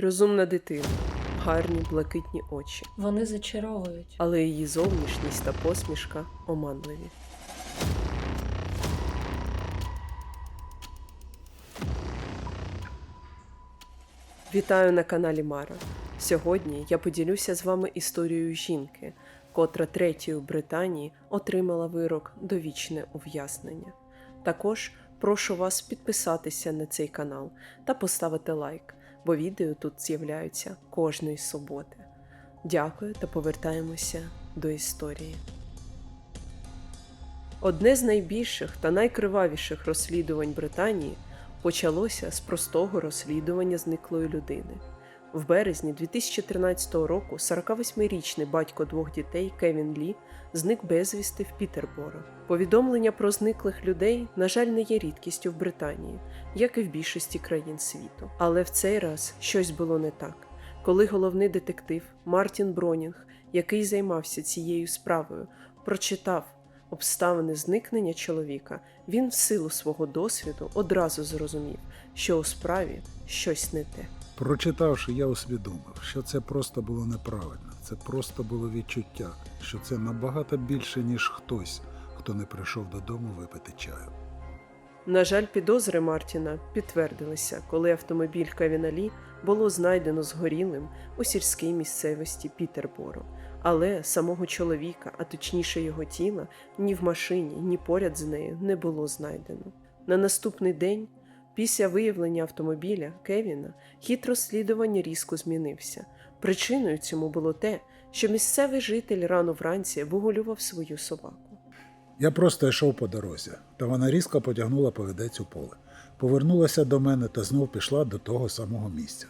Розумна дитина, гарні блакитні очі, Вони зачаровують. але її зовнішність та посмішка оманливі. Вітаю на каналі Мара. Сьогодні я поділюся з вами історією жінки, котра третьою в Британії отримала вирок довічне ув'язнення. Також прошу вас підписатися на цей канал та поставити лайк, бо відео тут з'являються кожної суботи. Дякую та повертаємося до історії. Одне з найбільших та найкривавіших розслідувань Британії почалося з простого розслідування зниклої людини. В березні 2013 року 48-річний батько двох дітей Кевін Лі зник безвісти в Пітерборо. Повідомлення про зниклих людей, на жаль, не є рідкістю в Британії, як і в більшості країн світу. Але в цей раз щось було не так. Коли головний детектив Мартін Бронінг, який займався цією справою, прочитав обставини зникнення чоловіка, він в силу свого досвіду одразу зрозумів, що у справі щось не те. Прочитавши, я усвідомив, що це просто було неправильно, це просто було відчуття, що це набагато більше, ніж хтось, хто не прийшов додому випити чаю. На жаль, підозри Мартіна підтвердилися, коли автомобіль Кевіна Лі було знайдено згорілим у сільській місцевості Пітерборо. Але самого чоловіка, а точніше його тіла, ні в машині, ні поряд з нею не було знайдено. На наступний день, після виявлення автомобіля Кевіна, хід розслідування різко змінився. Причиною цьому було те, що місцевий житель рано вранці вигулював свою собаку. Я просто йшов по дорозі, та вона різко потягнула повідець у поле, повернулася до мене та знов пішла до того самого місця.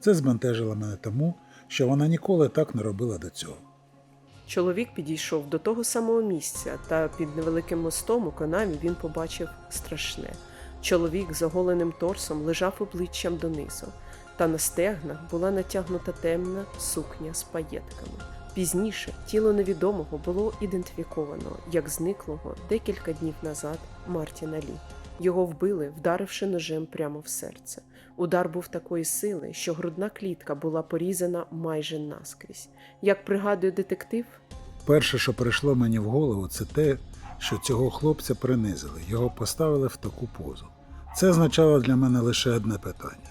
Це збентежило мене тому, що вона ніколи так не робила до цього. Чоловік підійшов до того самого місця, та під невеликим мостом у канаві він побачив страшне. Чоловік з оголеним торсом лежав обличчям донизу, та на стегнах була натягнута темна сукня з паєтками. Пізніше тіло невідомого було ідентифіковано як зниклого декілька днів назад Мартіна Лі. Його вбили, вдаривши ножем прямо в серце. Удар був такої сили, що грудна клітка була порізана майже наскрізь. Як пригадує детектив, Перше, що прийшло мені в голову, це те, що цього хлопця принизили, його поставили в таку позу. Це означало для мене лише одне питання.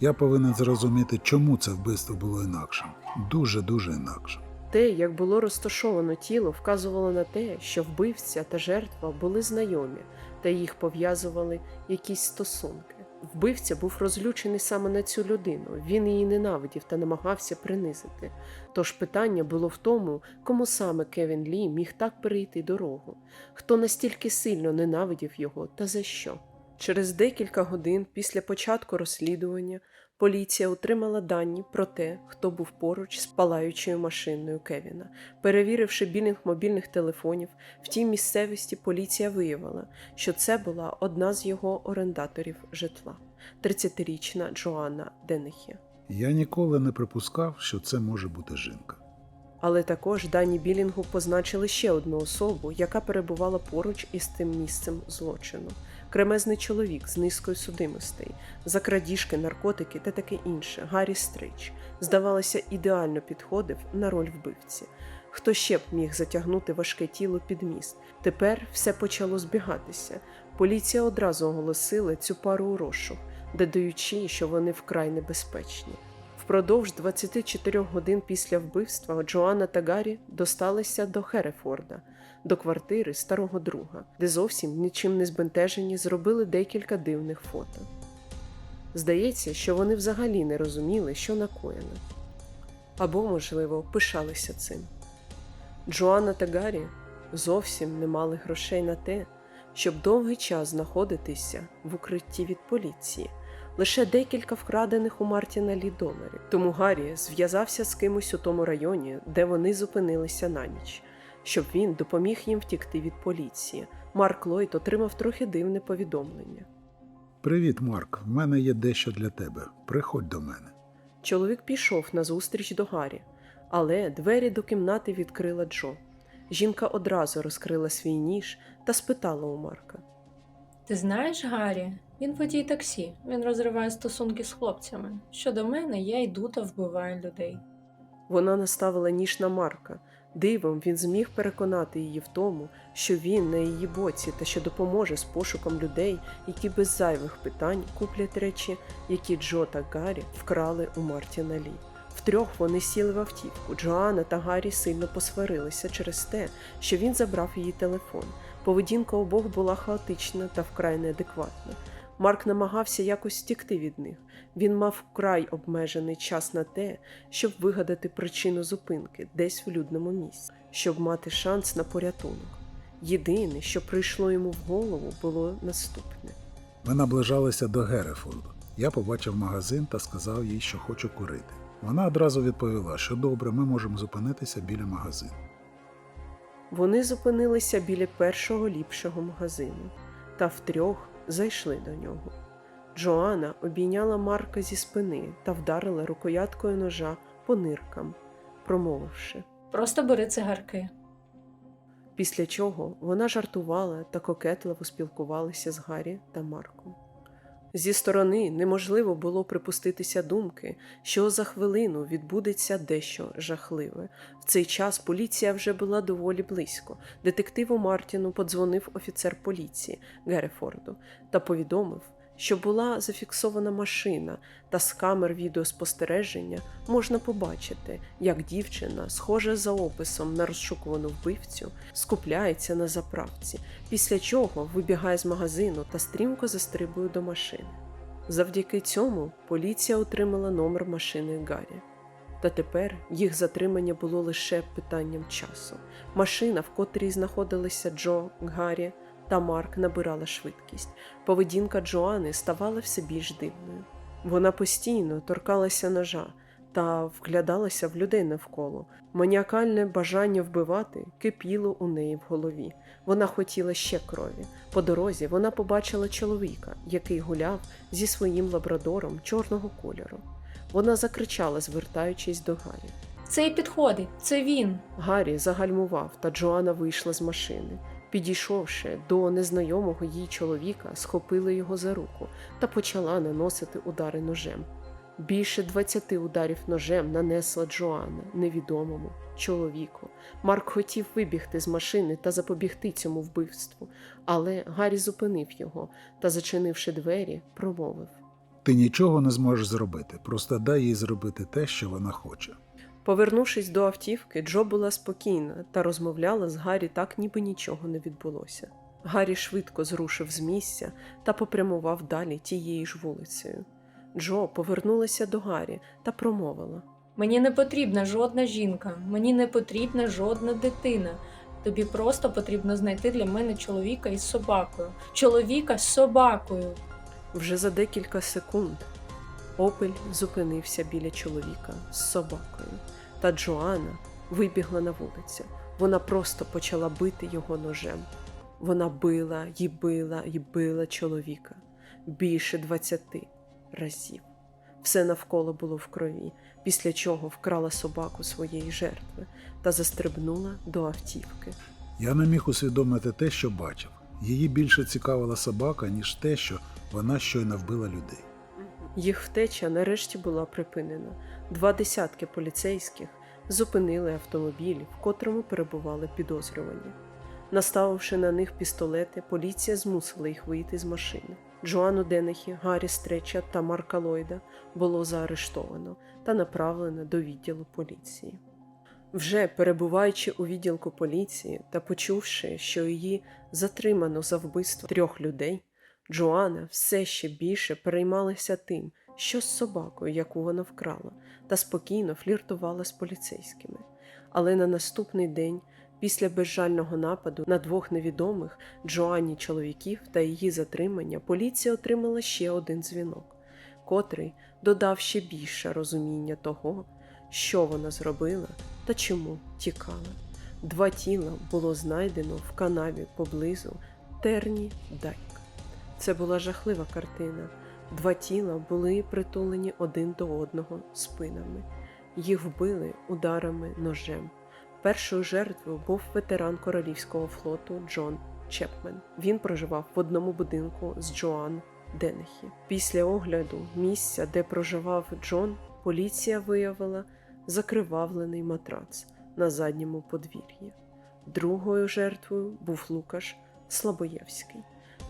Я повинен зрозуміти, чому це вбивство було інакшим. Дуже-дуже інакшим. те, як було розташовано тіло, вказувало на те, що вбивця та жертва були знайомі, та їх пов'язували якісь стосунки. Вбивця був розлючений саме на цю людину. Він її ненавидів та намагався принизити. Тож питання було в тому, кому саме Кевін Лі міг так перейти дорогу, хто настільки сильно ненавидів його та за що. Через декілька годин після початку розслідування поліція отримала дані про те, хто був поруч з палаючою машиною Кевіна. Перевіривши білінг мобільних телефонів, в тій місцевості поліція виявила, що це була одна з його орендаторів житла 30-річна Джоанна Денехі. Я ніколи не припускав, що це може бути жінка. Але також дані білінгу позначили ще одну особу, яка перебувала поруч із тим місцем злочину. Кремезний чоловік з низкою судимостей, за крадіжки, наркотики та таке інше. Гаррі Стрич, здавалося, ідеально підходив на роль вбивці. Хто ще б міг затягнути важке тіло під міст? Тепер все почало збігатися. Поліція одразу оголосила цю пару у розшук, додаючи, що вони вкрай небезпечні. Впродовж 24 годин після вбивства Джоанна та Гаррі досталися до Херефорда, до квартири старого друга, де зовсім нічим не збентежені зробили декілька дивних фото. Здається, що вони взагалі не розуміли, що накоєно. Або, можливо, пишалися цим. Джоанна та Гаррі зовсім не мали грошей на те, щоб довгий час знаходитися в укритті від поліції лише декілька вкрадених у Мартіна Лі доларів. Тому Гаррі зв'язався з кимось у тому районі, де вони зупинилися на ніч, щоб він допоміг їм втікти від поліції. Марк Ллойд отримав трохи дивне повідомлення. Привіт, Марк. В мене є дещо для тебе. Приходь до мене. Чоловік пішов назустріч до Гаррі, але двері до кімнати відкрила Джо. Жінка одразу розкрила свій ніж та спитала у Марка. Ти знаєш, Гаррі? Він водій таксі. Він розриває стосунки з хлопцями. Щодо мене, я йду та вбиваю людей. Вона наставила ніж на Марка. Дивом він зміг переконати її в тому, що він на її боці та що допоможе з пошуком людей, які без зайвих питань куплять речі, які Джо та Гаррі вкрали у Мартіна Лі. Втрьох вони сіли в автівку. Джоанна та Гаррі сильно посварилися через те, що він забрав її телефон. Поведінка обох була хаотична та вкрай неадекватна. Марк намагався якось втікти від них. Він мав вкрай обмежений час на те, щоб вигадати причину зупинки десь в людному місці, щоб мати шанс на порятунок. Єдине, що прийшло йому в голову, було наступне. Ми наближалися до Герефорду. Я побачив магазин та сказав їй, що хочу курити. Вона одразу відповіла, що добре, ми можемо зупинитися біля магазину. Вони зупинилися біля першого ліпшого магазину та втрьох зайшли до нього. Джоанна обійняла Марка зі спини та вдарила рукояткою ножа по ниркам, промовивши. Просто бери цигарки. Після чого вона жартувала та кокетливо спілкувалася з Гаррі та Марком. Зі сторони неможливо було припуститися думки, що за хвилину відбудеться дещо жахливе. В цей час поліція вже була доволі близько. Детективу Мартіну подзвонив офіцер поліції Герефорду та повідомив, що була зафіксована машина, та з камер відеоспостереження можна побачити, як дівчина, схожа за описом на розшукувану вбивцю, скупляється на заправці, після чого вибігає з магазину та стрімко застрибує до машини. Завдяки цьому поліція отримала номер машини Гаррі. Та тепер їх затримання було лише питанням часу. Машина, в котрій знаходилися Джо, Гаррі та Марк, набирала швидкість. Поведінка Джоани ставала все більш дивною. Вона постійно торкалася ножа та вглядалася в людей навколо. Маніакальне бажання вбивати кипіло у неї в голові. Вона хотіла ще крові. По дорозі вона побачила чоловіка, який гуляв зі своїм лабрадором чорного кольору. Вона закричала, звертаючись до Гаррі. Цей підходить, це він. Гаррі загальмував, та Джоанна вийшла з машини. Підійшовши до незнайомого їй чоловіка, схопила його за руку та почала наносити удари ножем. Більше 20 ударів ножем нанесла Джоанна невідомому чоловіку. Марк хотів вибігти з машини та запобігти цьому вбивству, але Гаррі зупинив його та, зачинивши двері, промовив. Ти нічого не зможеш зробити, просто дай їй зробити те, що вона хоче. Повернувшись до автівки, Джо була спокійна та розмовляла з Гаррі так, ніби нічого не відбулося. Гаррі швидко зрушив з місця та попрямував далі тією ж вулицею. Джо повернулася до Гаррі та промовила. Мені не потрібна жодна жінка, мені не потрібна жодна дитина. Тобі просто потрібно знайти для мене чоловіка із собакою. Чоловіка з собакою. Вже за декілька секунд Опель зупинився біля чоловіка з собакою, та Джоанна вибігла на вулицю. Вона просто почала бити його ножем. Вона била й била й била чоловіка більше двадцяти разів. Все навколо було в крові, після чого вкрала собаку своєї жертви та застрибнула до автівки. Я не міг усвідомити те, що бачив. Її більше цікавила собака, ніж те, що вона щойно вбила людей. Їх втеча нарешті була припинена. Два десятки поліцейських зупинили автомобіль, в котрому перебували підозрювані. Наставивши на них пістолети, поліція змусила їх вийти з машини. Джоанну Денехі, Гаррі Стреча та Марка Ллойда було заарештовано та направлено до відділу поліції. Вже перебуваючи у відділку поліції та почувши, що її затримано за вбивство трьох людей, Джоанна все ще більше переймалася тим, що з собакою, яку вона вкрала, та спокійно фліртувала з поліцейськими. Але на наступний день, після безжального нападу на двох невідомих Джоанні чоловіків та її затримання, поліція отримала ще один дзвінок, котрий додав ще більше розуміння того, що вона зробила та чому тікала. Два тіла було знайдено в канаві поблизу Терні Дайк. Це була жахлива картина. Два тіла були притулені один до одного спинами. Їх вбили ударами ножем. Першою жертвою був ветеран королівського флоту Джон Чепмен. Він проживав в одному будинку з Джоан Денехі. Після огляду місця, де проживав Джон, поліція виявила закривавлений матрац на задньому подвір'ї. Другою жертвою був Лукаш Слабоєвський.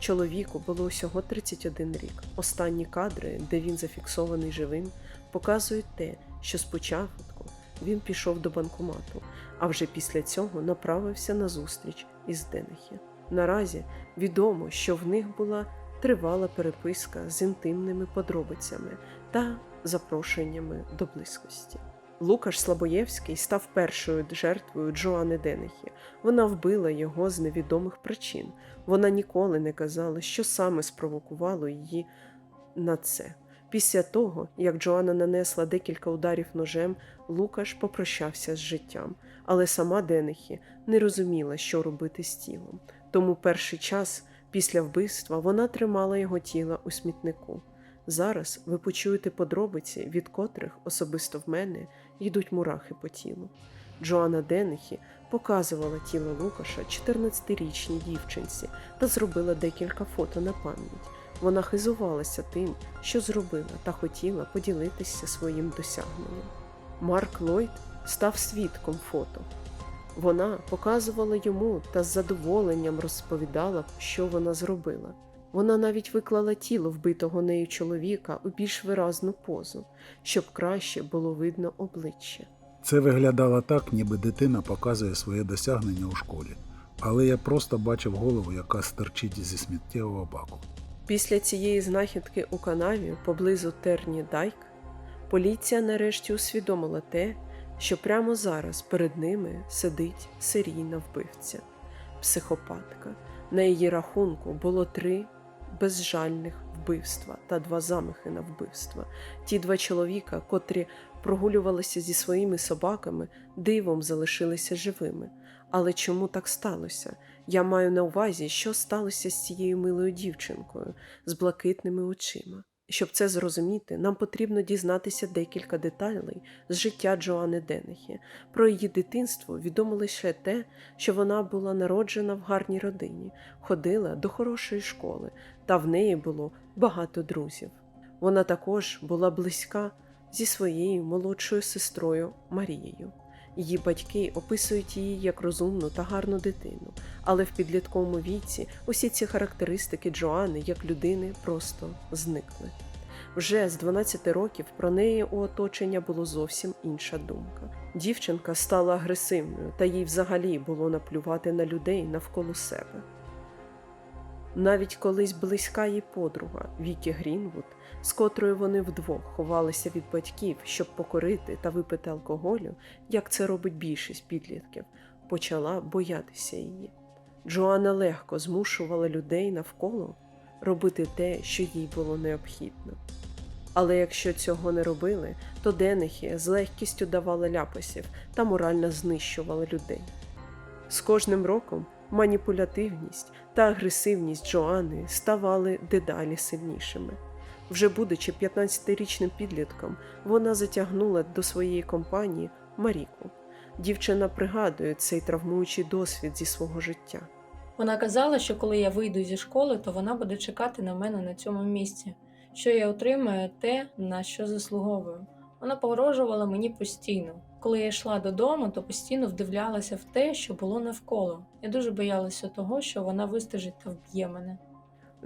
Чоловіку було усього 31 рік. Останні кадри, де він зафіксований живим, показують те, що спочатку він пішов до банкомату, а вже після цього направився на зустріч із Денехі. Наразі відомо, що в них була тривала переписка з інтимними подробицями та запрошеннями до близькості. Лукаш Слабоєвський став першою жертвою Джоани Денехі. Вона вбила його з невідомих причин. Вона ніколи не казала, що саме спровокувало її на це. Після того, як Джоанна нанесла декілька ударів ножем, Лукаш попрощався з життям, але сама Денехі не розуміла, що робити з тілом. Тому перший час після вбивства вона тримала його тіло у смітнику. Зараз ви почуєте подробиці, від котрих особисто в мене йдуть мурахи по тілу. Джоанна Денехі показувала тіло Лукаша 14-річній дівчинці та зробила декілька фото на пам'ять. Вона хизувалася тим, що зробила, та хотіла поділитися своїм досягненням. Марк Ллойд став свідком фото. Вона показувала йому та з задоволенням розповідала, що вона зробила. Вона навіть виклала тіло вбитого нею чоловіка у більш виразну позу, щоб краще було видно обличчя. Це виглядало так, ніби дитина показує своє досягнення у школі, але я просто бачив голову, яка стерчить зі сміттєвого баку. Після цієї знахідки у канаві поблизу Терні Дайк поліція нарешті усвідомила те, що прямо зараз перед ними сидить серійна вбивця, психопатка. На її рахунку було три безжальних вбивства та два замахи на вбивства. Ті два чоловіка, котрі прогулювалися зі своїми собаками, дивом залишилися живими. Але чому так сталося? Я маю на увазі, що сталося з цією милою дівчинкою з блакитними очима. Щоб це зрозуміти, нам потрібно дізнатися декілька деталей з життя Джоани Денехі. Про її дитинство відомо лише те, що вона була народжена в гарній родині, ходила до хорошої школи, та в неї було багато друзів. Вона також була близька зі своєю молодшою сестрою Марією. Її батьки описують її як розумну та гарну дитину, але в підлітковому віці усі ці характеристики Джоани як людини просто зникли. Вже з 12 років про неї у оточення було зовсім інша думка. Дівчинка стала агресивною, та їй взагалі було наплювати на людей навколо себе. Навіть колись близька їй подруга Вікі Грінвуд, з котрою вони вдвох ховалися від батьків, щоб покорити та випити алкоголю, як це робить більшість підлітків, почала боятися її. Джоанна легко змушувала людей навколо робити те, що їй було необхідно. Але якщо цього не робили, то Денехі з легкістю давала ляпасів та морально знищувала людей. З кожним роком маніпулятивність та агресивність Джоани ставали дедалі сильнішими. Вже будучи 15-річним підлітком, вона затягнула до своєї компанії Маріку. Дівчина пригадує цей травмуючий досвід зі свого життя. Вона казала, що коли я вийду зі школи, то вона буде чекати на мене на цьому місці, що я отримаю те, на що заслуговую. Вона погрожувала мені постійно. Коли я йшла додому, то постійно вдивлялася в те, що було навколо. Я дуже боялася того, що вона вистежить та вб'є мене.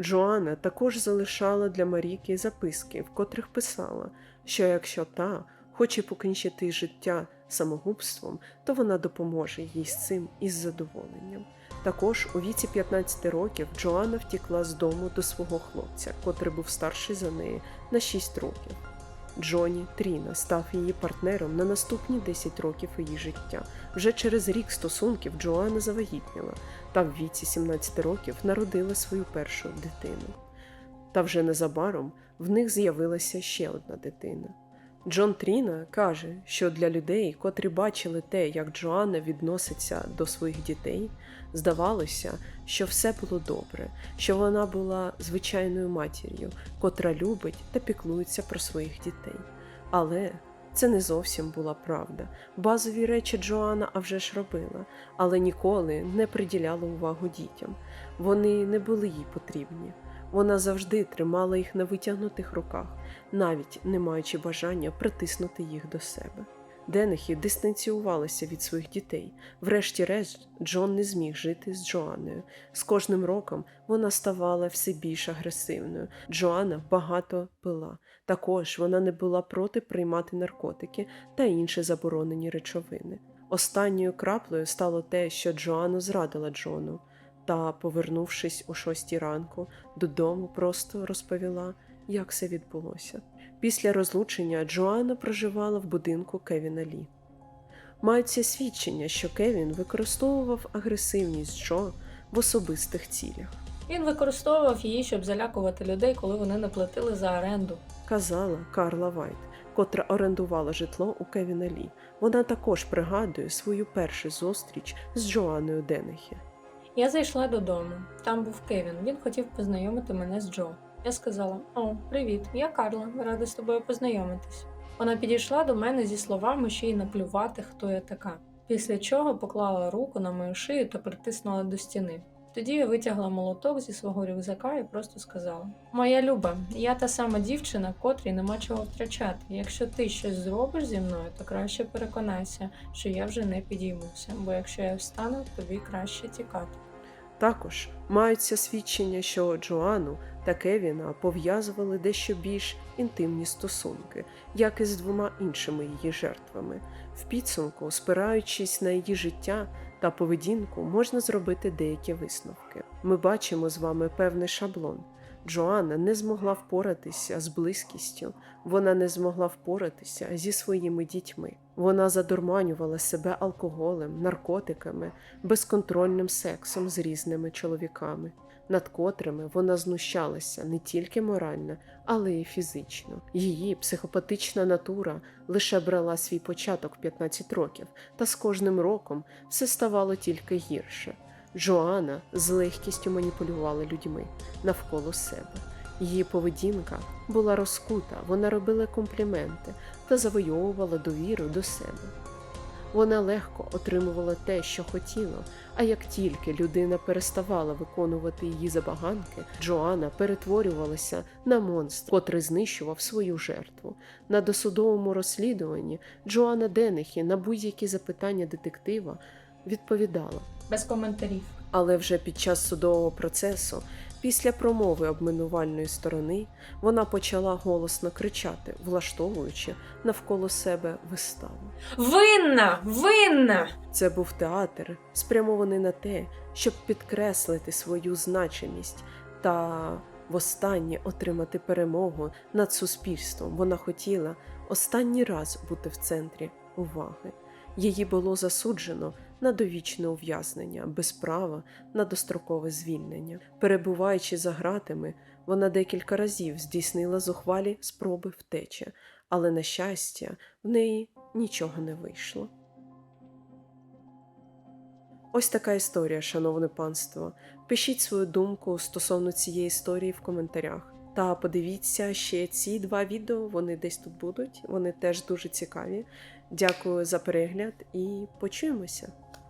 Джоанна також залишала для Маріки записки, в котрих писала, що якщо та хоче покінчити життя самогубством, то вона допоможе їй з цим із задоволенням. Також у віці 15 років Джоанна втікла з дому до свого хлопця, котрий був старший за неї на 6 років. Джоні Тріна став її партнером на наступні 10 років її життя. Вже через рік стосунків Джоанна завагітніла та в віці 17 років народила свою першу дитину. Та вже незабаром в них з'явилася ще одна дитина. Джон Тріна каже, що для людей, котрі бачили те, як Джоанна відноситься до своїх дітей, здавалося, що все було добре, що вона була звичайною матір'ю, котра любить та піклується про своїх дітей. Але Це не зовсім була правда. Базові речі Джоанна а вже ж робила, але ніколи не приділяла увагу дітям. Вони не були їй потрібні. Вона завжди тримала їх на витягнутих руках, навіть не маючи бажання притиснути їх до себе. Денехи дистанціювалися від своїх дітей. Врешті-решт, Джон не зміг жити з Джоанною. З кожним роком вона ставала все більш агресивною. Джоанна багато пила. Також вона не була проти приймати наркотики та інші заборонені речовини. Останньою краплею стало те, що Джоанна зрадила Джону, та, повернувшись о шостій ранку, додому просто розповіла, як все відбулося. Після розлучення Джоанна проживала в будинку Кевіна Лі. Маються свідчення, що Кевін використовував агресивність Джо в особистих цілях. Він використовував її, щоб залякувати людей, коли вони не платили за оренду. казала Карла Вайт, котра орендувала житло у Кевіна Лі. Вона також пригадує свою першу зустріч з Джоанною Денехі. Я зайшла додому. Там був Кевін. Він хотів познайомити мене з Джо. Я сказала: О, привіт, я Карла, рада з тобою познайомитись. Вона підійшла до мене зі словами, що їй наплювати, хто я така. Після чого поклала руку на мою шию та притиснула до стіни. Тоді я витягла молоток зі свого рюкзака і просто сказала: Моя люба, я та сама дівчина, котрій нема чого втрачати. Якщо ти щось зробиш зі мною, то краще переконайся, що я вже не підіймуся, бо якщо я встану, тобі краще тікати. Також маються свідчення, що Джоанну та Кевіна пов'язували дещо більш інтимні стосунки, як і з двома іншими її жертвами. В підсумку, спираючись на її життя та поведінку, можна зробити деякі висновки. Ми бачимо з вами певний шаблон. Джоанна не змогла впоратися з близькістю, вона не змогла впоратися зі своїми дітьми. Вона задурманювала себе алкоголем, наркотиками, безконтрольним сексом з різними чоловіками, над котрими вона знущалася не тільки морально, але й фізично. Її психопатична натура лише брала свій початок 15 років, та з кожним роком все ставало тільки гірше. Джоанна з легкістю маніпулювала людьми навколо себе. Її поведінка була розкута, вона робила компліменти та завойовувала довіру до себе. Вона легко отримувала те, що хотіла, а як тільки людина переставала виконувати її забаганки, Джоанна перетворювалася на монстр, котрий знищував свою жертву. На досудовому розслідуванні Джоанна Денехі на будь-які запитання детектива відповідала. Без коментарів. Але вже під час судового процесу, після промови обминувальної сторони, вона почала голосно кричати, влаштовуючи навколо себе виставу. Винна! Винна! Це був театр, спрямований на те, щоб підкреслити свою значимість та востаннє отримати перемогу над суспільством. Вона хотіла останній раз бути в центрі уваги. Її було засуджено на довічне ув'язнення без права на дострокове звільнення. Перебуваючи за ґратами, вона декілька разів здійснила зухвалі спроби втечі, але, на щастя, в неї нічого не вийшло. Ось така історія, шановне панство. Пишіть свою думку стосовно цієї історії в коментарях. Та подивіться ще ці два відео, вони десь тут будуть, вони теж дуже цікаві. Дякую за перегляд і почуємося!